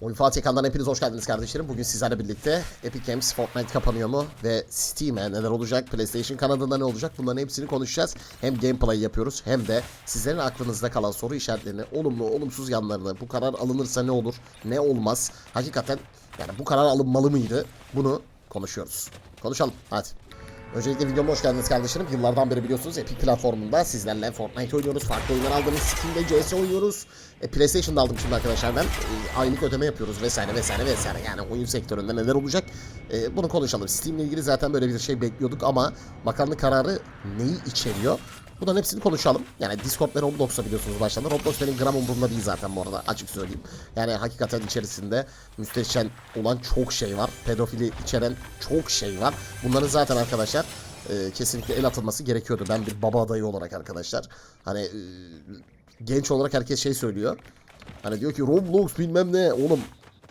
Oyun Fatih Kan'dan hepiniz hoş geldiniz kardeşlerim. Bugün sizlerle birlikte Epic Games Fortnite kapanıyor mu? Ve Steam'e neler olacak? PlayStation kanadında ne olacak? Bunların hepsini konuşacağız. Hem gameplay yapıyoruz hem de sizlerin aklınızda kalan soru işaretlerini, olumlu, olumsuz yanlarını, bu karar alınırsa ne olur, ne olmaz? Hakikaten yani bu karar alınmalı mıydı? Bunu konuşuyoruz. Konuşalım. Hadi. Öncelikle videoma hoş geldiniz kardeşlerim. Yıllardan beri biliyorsunuz Epic platformunda sizlerle Fortnite oynuyoruz. Farklı oyunlar aldınız. Steam'de CS oynuyoruz. E, PlayStation'da aldım şimdi arkadaşlar ben. E, aylık ödeme yapıyoruz vesaire vesaire vesaire. Yani oyun sektöründe neler olacak? E, bunu konuşalım. Steam'le ilgili zaten böyle bir şey bekliyorduk ama bakanlık kararı neyi içeriyor? Bunların hepsini konuşalım. Yani Discord ve Roblox'a biliyorsunuz başladı. Roblox benim gram umurumda değil zaten bu arada açık söyleyeyim. Yani hakikaten içerisinde müstehcen olan çok şey var. Pedofili içeren çok şey var. Bunların zaten arkadaşlar e, kesinlikle el atılması gerekiyordu. Ben bir baba adayı olarak arkadaşlar. Hani e, genç olarak herkes şey söylüyor. Hani diyor ki Roblox bilmem ne oğlum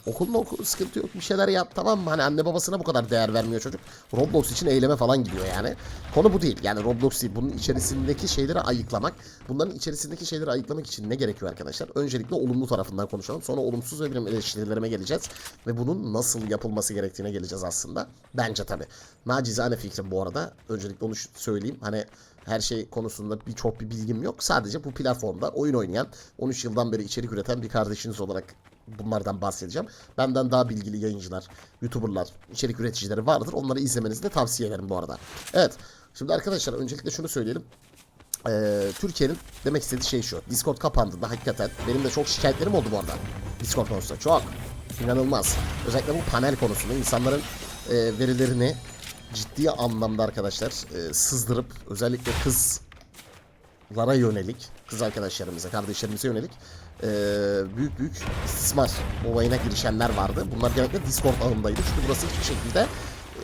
Okulun oku sıkıntı yok bir şeyler yap tamam mı? Hani anne babasına bu kadar değer vermiyor çocuk. Roblox için eyleme falan gidiyor yani. Konu bu değil. Yani Roblox değil. Bunun içerisindeki şeyleri ayıklamak. Bunların içerisindeki şeyleri ayıklamak için ne gerekiyor arkadaşlar? Öncelikle olumlu tarafından konuşalım. Sonra olumsuz ve benim eleştirilerime geleceğiz. Ve bunun nasıl yapılması gerektiğine geleceğiz aslında. Bence tabii. Nacizane fikrim bu arada. Öncelikle onu söyleyeyim. Hani her şey konusunda birçok bir bilgim yok. Sadece bu platformda oyun oynayan, 13 yıldan beri içerik üreten bir kardeşiniz olarak bunlardan bahsedeceğim. Benden daha bilgili yayıncılar, YouTuber'lar, içerik üreticileri vardır. Onları izlemenizi de tavsiye ederim bu arada. Evet. Şimdi arkadaşlar öncelikle şunu söyleyelim. Ee, Türkiye'nin demek istediği şey şu. Discord kapandığında hakikaten benim de çok şikayetlerim oldu bu arada. Discord konusunda. Çok. İnanılmaz. Özellikle bu panel konusunda insanların e, verilerini ciddi anlamda arkadaşlar e, sızdırıp özellikle kızlara yönelik, kız arkadaşlarımıza, kardeşlerimize yönelik e, büyük büyük istismar olayına girişenler vardı. Bunlar genellikle Discord ağındaydı. Çünkü burası hiçbir şekilde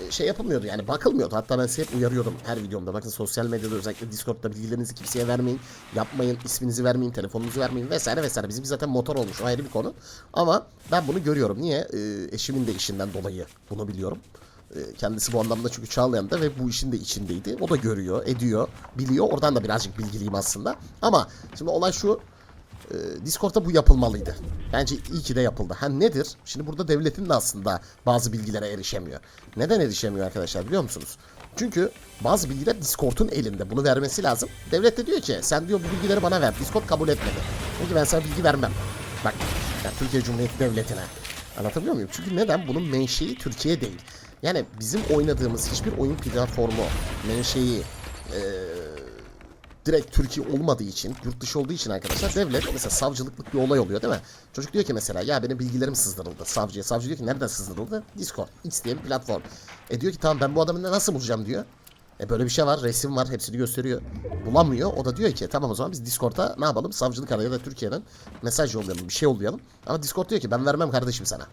e, şey yapılmıyordu yani bakılmıyordu. Hatta ben size hep uyarıyordum her videomda. Bakın sosyal medyada özellikle Discord'da bilgilerinizi kimseye vermeyin. Yapmayın, isminizi vermeyin, telefonunuzu vermeyin vesaire vesaire. Bizim zaten motor olmuş o ayrı bir konu. Ama ben bunu görüyorum. Niye? E, eşimin de işinden dolayı bunu biliyorum. E, Kendisi bu anlamda çünkü Çağlayan'da ve bu işin de içindeydi. O da görüyor, ediyor, biliyor. Oradan da birazcık bilgiliyim aslında. Ama şimdi olay şu. E, Discord'da bu yapılmalıydı. Bence iyi ki de yapıldı. Ha nedir? Şimdi burada devletin de aslında bazı bilgilere erişemiyor. Neden erişemiyor arkadaşlar biliyor musunuz? Çünkü bazı bilgiler Discord'un elinde. Bunu vermesi lazım. Devlet de diyor ki sen diyor bu bilgileri bana ver. Discord kabul etmedi. Ki ben sana bilgi vermem. Bak yani Türkiye Cumhuriyeti Devleti'ne. Anlatabiliyor muyum? Çünkü neden? Bunun menşei Türkiye değil. Yani bizim oynadığımız hiçbir oyun platformu menşei eee direkt Türkiye olmadığı için, yurt dışı olduğu için arkadaşlar devlet mesela savcılıklık bir olay oluyor değil mi? Çocuk diyor ki mesela ya benim bilgilerim sızdırıldı savcıya. Savcı diyor ki nereden sızdırıldı? Discord, X diye bir platform. E diyor ki tamam ben bu adamı nasıl bulacağım diyor. E böyle bir şey var, resim var, hepsini gösteriyor. Bulamıyor. O da diyor ki tamam o zaman biz Discord'a ne yapalım? Savcılık araya da Türkiye'den mesaj yollayalım, bir şey yollayalım. Ama Discord diyor ki ben vermem kardeşim sana.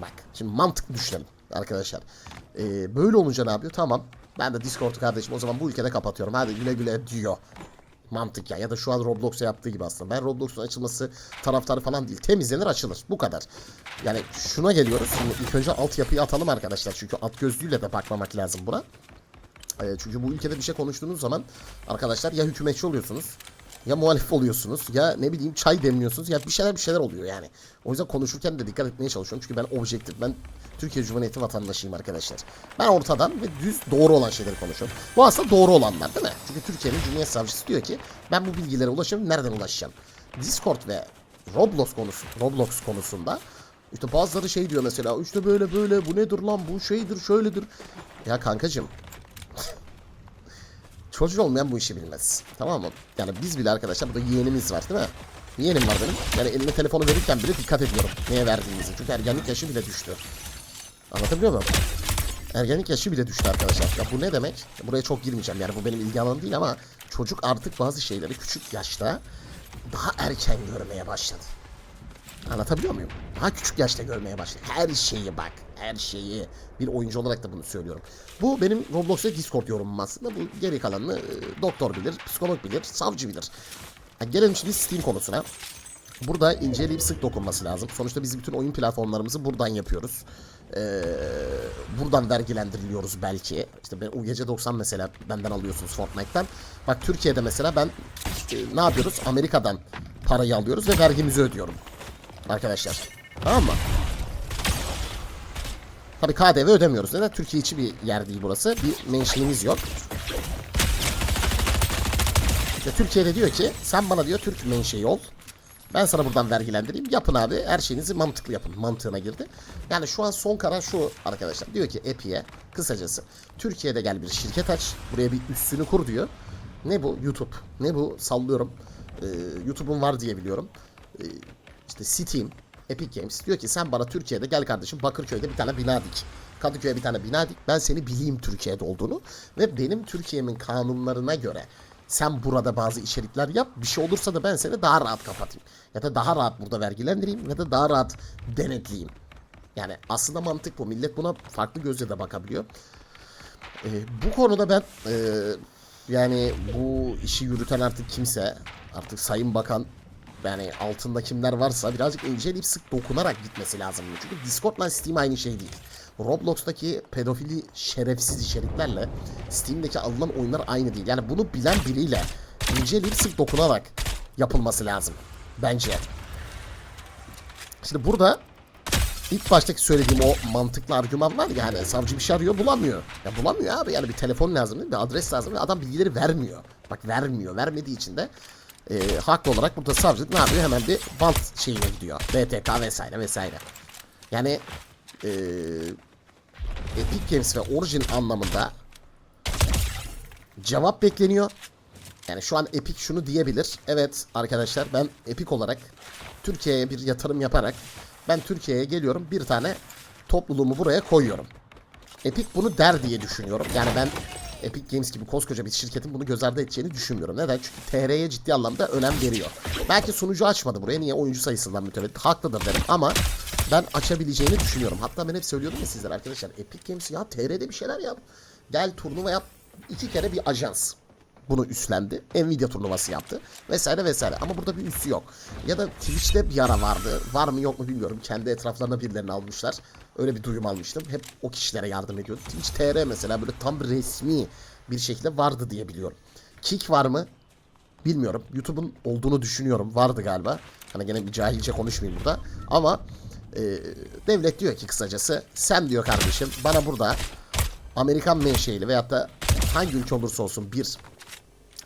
Bak şimdi mantık düşünelim arkadaşlar. Ee, böyle olunca ne yapıyor? Tamam. Ben de Discord'u kardeşim o zaman bu ülkede kapatıyorum. Hadi güle güle diyor. Mantık ya. Ya da şu an Roblox'a yaptığı gibi aslında. Ben Roblox'un açılması taraftarı falan değil. Temizlenir açılır. Bu kadar. Yani şuna geliyoruz. Şimdi ilk önce altyapıyı atalım arkadaşlar. Çünkü alt gözlüğüyle de bakmamak lazım buna. Ee, çünkü bu ülkede bir şey konuştuğunuz zaman arkadaşlar ya hükümetçi oluyorsunuz ya muhalif oluyorsunuz ya ne bileyim çay demliyorsunuz ya bir şeyler bir şeyler oluyor yani. O yüzden konuşurken de dikkat etmeye çalışıyorum çünkü ben objektif ben Türkiye Cumhuriyeti vatandaşıyım arkadaşlar. Ben ortadan ve düz doğru olan şeyleri konuşuyorum. Bu aslında doğru olanlar değil mi? Çünkü Türkiye'nin Cumhuriyet Savcısı diyor ki ben bu bilgilere ulaşıyorum nereden ulaşacağım? Discord ve Roblox konusu Roblox konusunda işte bazıları şey diyor mesela işte böyle böyle bu nedir lan bu şeydir şöyledir. Ya kankacım Çocuk olmayan bu işi bilmez. Tamam mı? Yani biz bile arkadaşlar burada yeğenimiz var değil mi? Yeğenim var benim. Yani eline telefonu verirken bile dikkat ediyorum neye verdiğinizi. Çünkü ergenlik yaşı bile düştü. Anlatabiliyor muyum? Ergenlik yaşı bile düştü arkadaşlar. Ya bu ne demek? Buraya çok girmeyeceğim yani bu benim ilgi alanım değil ama çocuk artık bazı şeyleri küçük yaşta daha erken görmeye başladı. Anlatabiliyor muyum? Daha küçük yaşta görmeye başladı. Her şeyi bak. Her şeyi. Bir oyuncu olarak da bunu söylüyorum. Bu benim Roblox ve Discord yorumum aslında. Bu geri kalanını e, doktor bilir, psikolog bilir, savcı bilir. Ha, gelelim şimdi Steam konusuna. Burada inceleyip sık dokunması lazım. Sonuçta biz bütün oyun platformlarımızı buradan yapıyoruz. Ee, buradan vergilendiriliyoruz belki. İşte ben, gece 90 mesela benden alıyorsunuz Fortnite'tan. Bak Türkiye'de mesela ben e, ne yapıyoruz? Amerika'dan parayı alıyoruz ve vergimizi ödüyorum. Arkadaşlar. Tamam mı? Tabii KDV ödemiyoruz. Neden? Türkiye içi bir yer değil burası. Bir menşeimiz yok. İşte Türkiye'de diyor ki sen bana diyor Türk menşei ol. Ben sana buradan vergilendireyim. Yapın abi. Her şeyinizi mantıklı yapın. Mantığına girdi. Yani şu an son karar şu arkadaşlar. Diyor ki Epi'ye kısacası Türkiye'de gel bir şirket aç. Buraya bir üstünü kur diyor. Ne bu? YouTube. Ne bu? Sallıyorum. Ee, YouTube'un var diye biliyorum. Ee, işte Steam, Epic Games diyor ki sen bana Türkiye'de gel kardeşim Bakırköy'de bir tane bina dik. Kadıköy'e bir tane bina dik. Ben seni bileyim Türkiye'de olduğunu ve benim Türkiye'min kanunlarına göre sen burada bazı içerikler yap. Bir şey olursa da ben seni daha rahat kapatayım. Ya da daha rahat burada vergilendireyim ya da daha rahat denetleyeyim. Yani aslında mantık bu. Millet buna farklı gözle de bakabiliyor. Ee, bu konuda ben e, yani bu işi yürüten artık kimse artık Sayın Bakan yani altında kimler varsa birazcık inceleyip sık dokunarak gitmesi lazım. Çünkü Discord'la Steam aynı şey değil. Roblox'taki pedofili şerefsiz içeriklerle Steam'deki alınan oyunlar aynı değil. Yani bunu bilen biriyle inceleyip sık dokunarak yapılması lazım. Bence. Şimdi burada ilk baştaki söylediğim o mantıklı argüman var ya hani savcı bir şey arıyor bulamıyor. Ya bulamıyor abi yani bir telefon lazım değil mi? Bir adres lazım ve adam bilgileri vermiyor. Bak vermiyor. Vermediği için de e, haklı olarak burada savcılık ne yapıyor? Hemen bir bant şeyine gidiyor. BTK vesaire vesaire. Yani e, Epic Games ve Origin anlamında cevap bekleniyor. Yani şu an Epic şunu diyebilir. Evet arkadaşlar ben Epic olarak Türkiye'ye bir yatırım yaparak ben Türkiye'ye geliyorum bir tane topluluğumu buraya koyuyorum. Epic bunu der diye düşünüyorum. Yani ben Epic Games gibi koskoca bir şirketin bunu göz ardı edeceğini düşünmüyorum. Neden? Çünkü TR'ye ciddi anlamda önem veriyor. Belki sunucu açmadı buraya. Niye? Oyuncu sayısından mütevellit. Haklıdır derim ama ben açabileceğini düşünüyorum. Hatta ben hep söylüyordum ya sizlere arkadaşlar. Epic Games ya TR'de bir şeyler yap. Gel turnuva yap. İki kere bir ajans bunu üstlendi. Nvidia turnuvası yaptı. Vesaire vesaire. Ama burada bir üssü yok. Ya da Twitch'te bir ara vardı. Var mı yok mu bilmiyorum. Kendi etraflarına birilerini almışlar. Öyle bir duyum almıştım. Hep o kişilere yardım ediyordu. Twitch TR mesela böyle tam resmi bir şekilde vardı diye biliyorum. Kick var mı? Bilmiyorum. YouTube'un olduğunu düşünüyorum. Vardı galiba. Hani gene bir cahilce konuşmayayım burada. Ama e, devlet diyor ki kısacası sen diyor kardeşim bana burada Amerikan menşeili veyahut da hangi ülke olursa olsun bir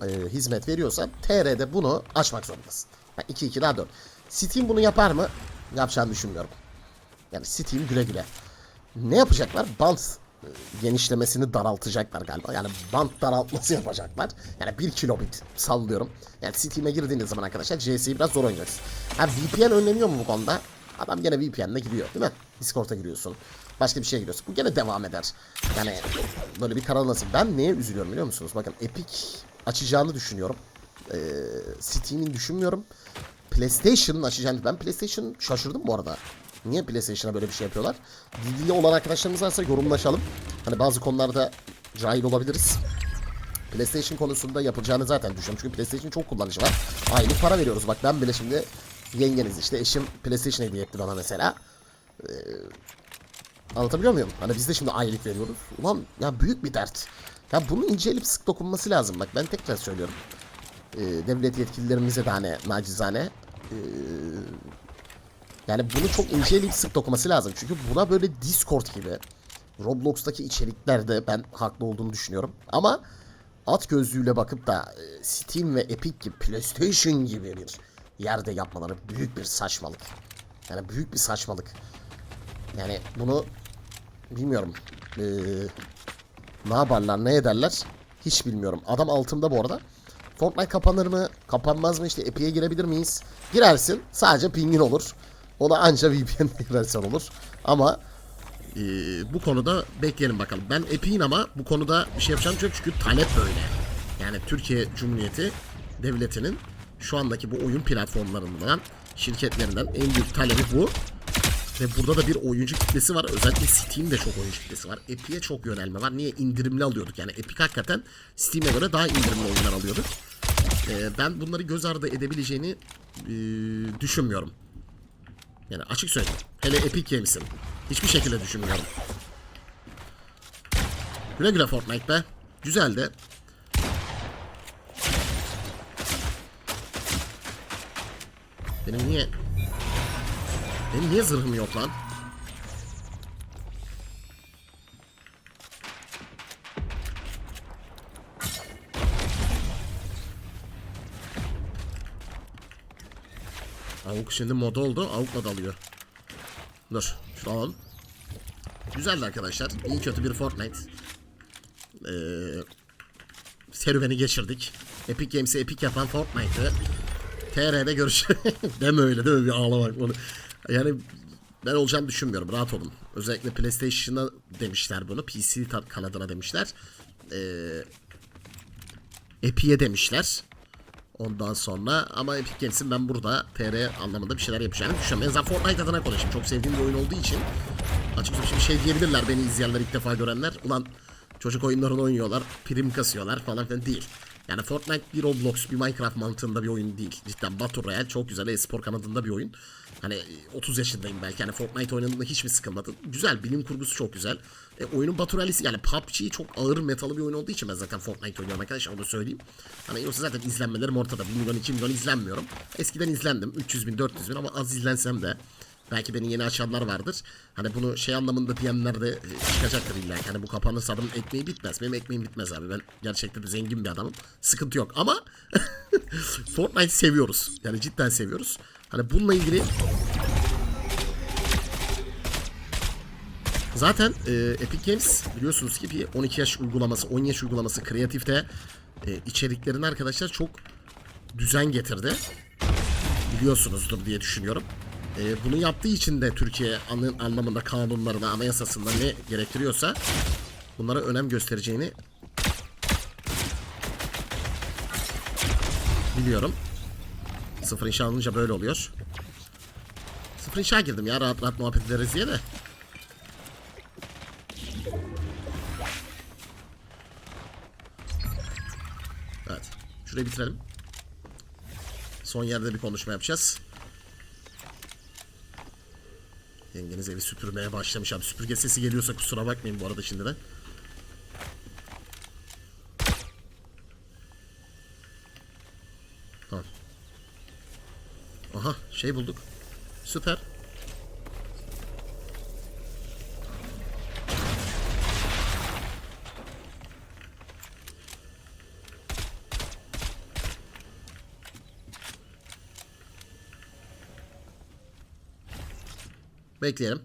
e, hizmet veriyorsan TR'de bunu açmak zorundasın. Yani 2 2 daha 4. Steam bunu yapar mı? Yapacağını düşünmüyorum. Yani Steam güle güle. Ne yapacaklar? Bant e, genişlemesini daraltacaklar galiba. Yani bant daraltması yapacaklar. Yani 1 kilobit sallıyorum. Yani Steam'e girdiğiniz zaman arkadaşlar CS'yi biraz zor oynayacaksın. Ha VPN önleniyor mu bu konuda? Adam gene VPN'le giriyor değil mi? Discord'a giriyorsun. Başka bir şeye giriyorsun. Bu gene devam eder. Yani böyle bir karar nasıl? Ben neye üzülüyorum biliyor musunuz? Bakın Epic açacağını düşünüyorum. Ee, Steam'in düşünmüyorum. PlayStation'ın açacağını... Ben PlayStation şaşırdım bu arada. Niye PlayStation'a böyle bir şey yapıyorlar? Bilgili olan arkadaşlarımız varsa yorumlaşalım. Hani bazı konularda cahil olabiliriz. PlayStation konusunda yapılacağını zaten düşünüyorum. Çünkü PlayStation çok kullanıcı var. Aylık para veriyoruz. Bak ben bile şimdi yengeniz işte eşim PlayStation hediye etti bana mesela. Ee, anlatabiliyor muyum? Hani biz de şimdi aylık veriyoruz. Ulan ya büyük bir dert. Ya bunu inceleyip sık dokunması lazım. Bak ben tekrar söylüyorum. Ee, devlet yetkililerimize de hani nacizane. Ee, yani bunu çok inceleyip sık dokunması lazım. Çünkü buna böyle Discord gibi Roblox'taki içeriklerde ben haklı olduğunu düşünüyorum. Ama at gözlüğüyle bakıp da e, Steam ve Epic gibi PlayStation gibi bir yerde yapmaları büyük bir saçmalık. Yani büyük bir saçmalık. Yani bunu bilmiyorum. Ee, ne yaparlar ne ederler hiç bilmiyorum. Adam altımda bu arada. Fortnite kapanır mı? Kapanmaz mı? İşte Epic'e girebilir miyiz? Girersin. Sadece pingin olur. O da anca VPN'le girersen olur. Ama ee, bu konuda bekleyelim bakalım. Ben Epic'in ama bu konuda bir şey yapacağım yok çünkü talep böyle. Yani Türkiye Cumhuriyeti Devleti'nin şu andaki bu oyun platformlarından, şirketlerinden en büyük talebi bu. Ve burada da bir oyuncu kitlesi var. Özellikle Steam'de çok oyuncu kitlesi var. Epic'e çok yönelme var. Niye? indirimli alıyorduk. Yani Epic hakikaten Steam'e göre daha indirimli oyunlar alıyorduk. Ee, ben bunları göz ardı edebileceğini e, düşünmüyorum. Yani açık söyleyeyim. Hele Epic Games'in. Hiçbir şekilde düşünmüyorum. Güle güle Fortnite be. Güzeldi. Benim niye... Benim niye zırhım yok lan? Şimdi mod oldu. Avukla dalıyor. Dur. Şunu alalım. Güzeldi arkadaşlar. İyi kötü bir Fortnite. Ee, serüveni geçirdik. Epic Games'i epic yapan Fortnite'ı TR'de görüş. deme öyle deme bir ağlamak bunu. Yani ben olacağını düşünmüyorum. Rahat olun. Özellikle PlayStation'a demişler bunu. PC kanadına demişler. Ee, Epic'e demişler. Ondan sonra ama Epic Games'in ben burada TR anlamında bir şeyler yapacağını düşünüyorum. En azından Fortnite adına konuşayım. Çok sevdiğim bir oyun olduğu için açıkçası şimdi şey diyebilirler beni izleyenler ilk defa görenler. Ulan çocuk oyunlarını oynuyorlar, prim kasıyorlar falan filan değil. Yani Fortnite bir Roblox, bir Minecraft mantığında bir oyun değil. Cidden Battle Royale çok güzel e-spor kanadında bir oyun. Hani 30 yaşındayım belki. Yani Fortnite oynadığımda hiç mi sıkılmadım? Güzel, bilim kurgusu çok güzel. E, oyunun Battle Royale'si yani PUBG çok ağır metalı bir oyun olduğu için ben zaten Fortnite oynuyorum arkadaşlar onu söyleyeyim. Hani yoksa zaten izlenmelerim ortada. 1 milyon 2 milyon izlenmiyorum. Eskiden izlendim 300 bin 400 bin ama az izlensem de Belki beni yeni açanlar vardır. Hani bunu şey anlamında diyenler de e, çıkacaktır illa. Hani bu kapanırsa adamın ekmeği bitmez. Benim ekmeğim bitmez abi. Ben gerçekten zengin bir adamım. Sıkıntı yok ama Fortnite seviyoruz. Yani cidden seviyoruz. Hani bununla ilgili Zaten e, Epic Games biliyorsunuz ki bir 12 yaş uygulaması, 10 yaş uygulaması kreatifte e, içeriklerini arkadaşlar çok düzen getirdi. Biliyorsunuzdur diye düşünüyorum. E, bunu yaptığı için de Türkiye anlamında kanunlarına, anayasasında ne gerektiriyorsa bunlara önem göstereceğini biliyorum. Sıfır inşa alınca böyle oluyor. Sıfır inşa girdim ya rahat rahat muhabbet ederiz diye de. Evet. Şurayı bitirelim. Son yerde bir konuşma yapacağız. Yengeniz evi süpürmeye başlamış abi. Süpürge sesi geliyorsa kusura bakmayın bu arada şimdiden. Tamam. Şey bulduk. Süper. Bekleyelim.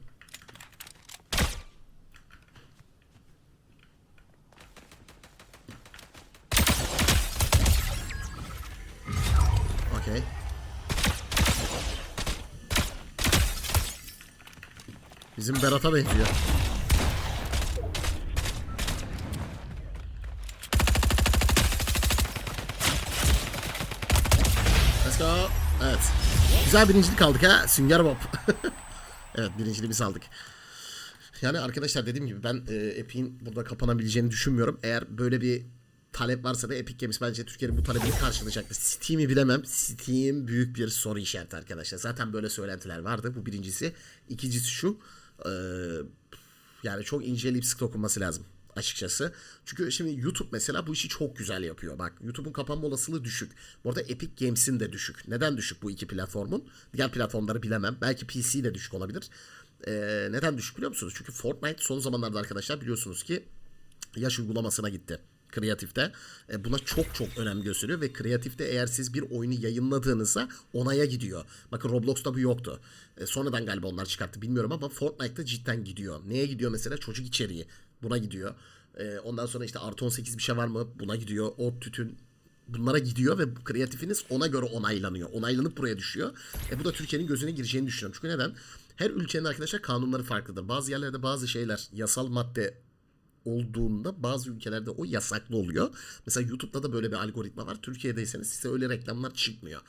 Bizim Berat'a benziyor. Let's go. Evet. Güzel birincilik aldık ha. Sünger Bob. evet birinciliği biz aldık. Yani arkadaşlar dediğim gibi ben e, Epic'in burada kapanabileceğini düşünmüyorum. Eğer böyle bir talep varsa da Epic Games bence Türkiye'nin bu talebini karşılayacaktır. Steam'i bilemem. Steam büyük bir soru işareti arkadaşlar. Zaten böyle söylentiler vardı. Bu birincisi. İkincisi şu. E, yani çok inceleyip sık dokunması lazım açıkçası. Çünkü şimdi YouTube mesela bu işi çok güzel yapıyor. Bak YouTube'un kapanma olasılığı düşük. Bu arada Epic Games'in de düşük. Neden düşük bu iki platformun? Diğer platformları bilemem. Belki PC de düşük olabilir. Ee, neden düşük biliyor musunuz? Çünkü Fortnite son zamanlarda arkadaşlar biliyorsunuz ki yaş uygulamasına gitti. Kreatifte. E, buna çok çok önem gösteriyor ve kreatifte eğer siz bir oyunu yayınladığınızda onaya gidiyor. Bakın Roblox'ta bu yoktu. E, sonradan galiba onlar çıkarttı bilmiyorum ama Fortnite'da cidden gidiyor. Neye gidiyor mesela? Çocuk içeriği. Buna gidiyor. E, ondan sonra işte artı 18 bir şey var mı? Buna gidiyor. O tütün bunlara gidiyor ve kreatifiniz ona göre onaylanıyor. Onaylanıp buraya düşüyor. E bu da Türkiye'nin gözüne gireceğini düşünüyorum. Çünkü neden? Her ülkenin arkadaşlar kanunları farklıdır. Bazı yerlerde bazı şeyler yasal madde olduğunda bazı ülkelerde o yasaklı oluyor. Mesela YouTube'da da böyle bir algoritma var. Türkiye'deyseniz size öyle reklamlar çıkmıyor.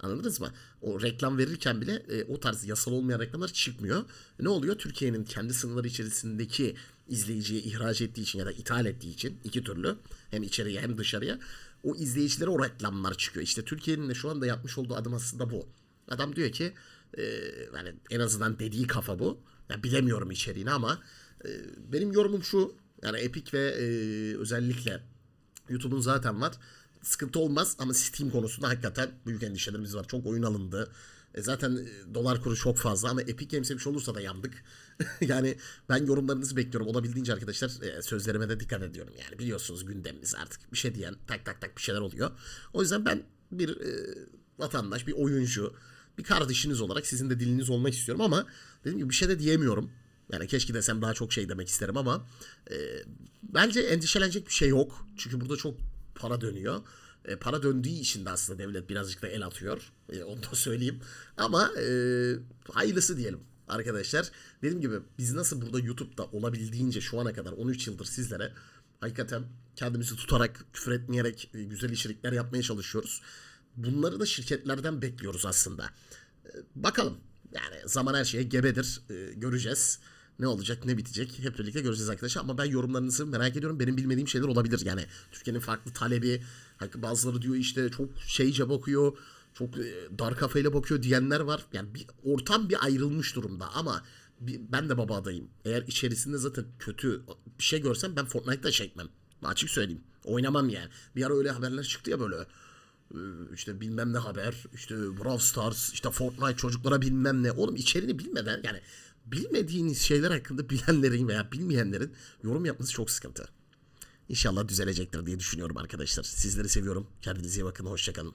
Anladınız mı? O reklam verirken bile e, o tarz yasal olmayan reklamlar çıkmıyor. Ne oluyor? Türkiye'nin kendi sınırları içerisindeki izleyiciye ihraç ettiği için ya da ithal ettiği için iki türlü hem içeriye hem dışarıya o izleyicilere o reklamlar çıkıyor. İşte Türkiye'nin de şu anda yapmış olduğu adım aslında bu. Adam diyor ki e, yani en azından dediği kafa bu. Ya bilemiyorum içeriğini ama e, benim yorumum şu. Yani Epic ve e, özellikle YouTube'un zaten var. Sıkıntı olmaz ama Steam konusunda hakikaten büyük endişelerimiz var. Çok oyun alındı. E, zaten e, dolar kuru çok fazla ama Epic Games'e bir şey olursa da yandık. yani ben yorumlarınızı bekliyorum. Olabildiğince arkadaşlar e, sözlerime de dikkat ediyorum. Yani biliyorsunuz gündemimiz artık. Bir şey diyen tak tak tak bir şeyler oluyor. O yüzden ben bir e, vatandaş, bir oyuncu, bir kardeşiniz olarak sizin de diliniz olmak istiyorum ama dediğim gibi bir şey de diyemiyorum. Yani keşke desem daha çok şey demek isterim ama e, bence endişelenecek bir şey yok. Çünkü burada çok para dönüyor. E, para döndüğü için de aslında devlet birazcık da el atıyor. E, onu da söyleyeyim. Ama e, hayırlısı diyelim arkadaşlar. Dediğim gibi biz nasıl burada YouTube'da olabildiğince şu ana kadar 13 yıldır sizlere hakikaten kendimizi tutarak, küfür etmeyerek e, güzel içerikler yapmaya çalışıyoruz. Bunları da şirketlerden bekliyoruz aslında. E, bakalım. Yani zaman her şeye gebedir. E, göreceğiz. Ne olacak ne bitecek hep birlikte göreceğiz arkadaşlar. Ama ben yorumlarınızı merak ediyorum. Benim bilmediğim şeyler olabilir. Yani Türkiye'nin farklı talebi. hani Bazıları diyor işte çok şeyce bakıyor. Çok e, dar kafayla bakıyor diyenler var. Yani bir ortam bir ayrılmış durumda ama bir- ben de baba adayım. Eğer içerisinde zaten kötü bir şey görsem ben Fortnite'da çekmem. Açık söyleyeyim. Oynamam yani. Bir ara öyle haberler çıktı ya böyle Ee, işte bilmem ne haber, işte Brawl Stars, işte Fortnite çocuklara bilmem ne. Oğlum içeriğini bilmeden yani bilmediğiniz şeyler hakkında bilenlerin veya bilmeyenlerin yorum yapması çok sıkıntı. İnşallah düzelecektir diye düşünüyorum arkadaşlar. Sizleri seviyorum. Kendinize iyi bakın. Hoşçakalın.